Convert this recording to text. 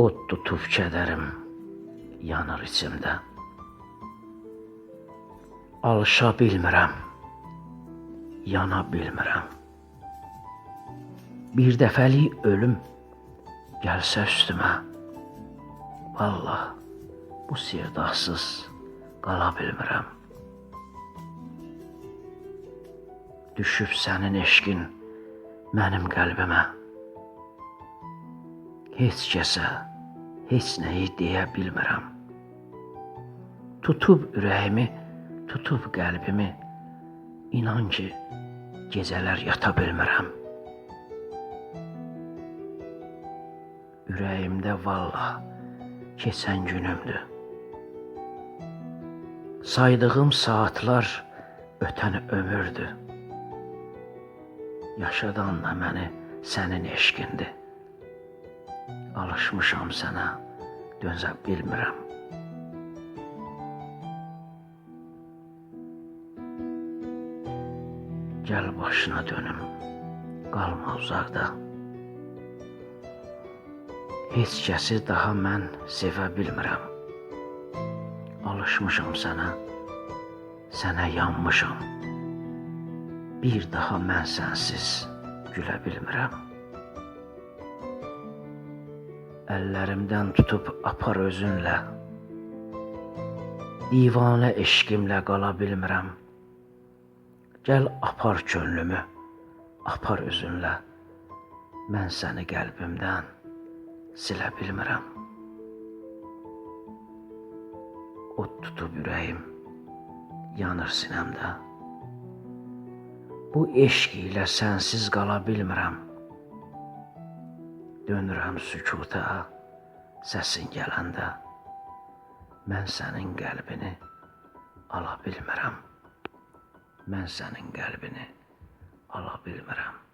Od tutub kədərim yanır içimdə. Alışa bilmirəm, yana bilmirəm. Bir dəfəlik ölüm gəlsə üstümə, vallah bu sevdasız qala bilmirəm. Düşüb sənin eşqin mənim qəlbimə. Heç kəsə heç nəyi deyə bilmirəm. Tutub ürəyimi, tutub qəlbimi, inan ki, gecələr yata bilmirəm. Ürəyimdə vallah keçən günümdür. Saydığım saatlar ötən ömürdür. Yaşadan da məni sənin eşqindir. Alışmışam sənə, dönsə bilmirəm. Gəl başına dönüm, qalma uzaqda. Heç kəsi daha mən sevə bilmirəm. Alışmışam sənə, sənə yanmışam. Bir daha mən sənsiz gülə bilmirəm. Əllərimdən tutub apar özünlə. Divanə eşqimlə qala bilmirəm. Gəl apar könlümü, apar özünlə. Mən səni qəlbimdən silə bilmirəm. Od tutub ürəyim yanır sinəmdə. Bu eşq ilə sənsiz qala bilmirəm. Dönürəm sükuta, səsin gələndə. Mən sənin qəlbini ala bilmirəm. Mən sənin qəlbini ala bilmirəm.